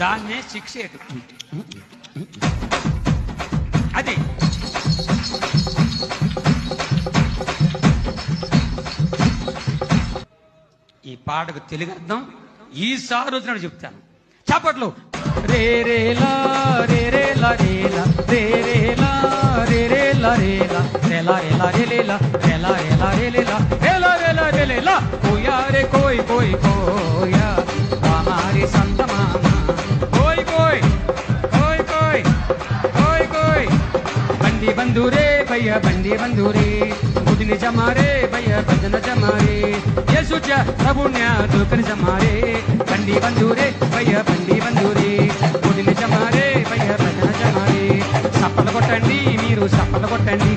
దాన్నే శిక్ష ఏటు అది ఈ పాటకు తెలుగు అర్థం ఈసారి వచ్చినట్టు చెప్తాను చప్పట్లు రే రే లా రే రే లా రే లా రే రే లా రే రే లా రే లా రే లా రే లా రే లే లా రే లా రే లా రే లే లా రే లా రే లా రే లే లా కోయా రే కోయ్ కోయ్ కోయా हमारे संत ಬಂಡಿ ಬಂದೂರೇ ಭಯ ಬಂಡಿ ಬಂದೂರೇ ಗುಡಿನಿ ಜಮಾರೆ ಭಯ ಭಜನ ಜಮಾರೆ ಯೇಸುಚ ಪ್ರಭುಣ್ಯ ತೂಕನ ಜಮಾರೆ ಬಂಡಿ ಬಂದೂರೇ ಭಯ ಬಂಡಿ ಬಂದೂರೇ గుడిని జమారే భయ భజన జమారే సప్పలు కొట్టండి మీరు సప్పలు కొట్టండి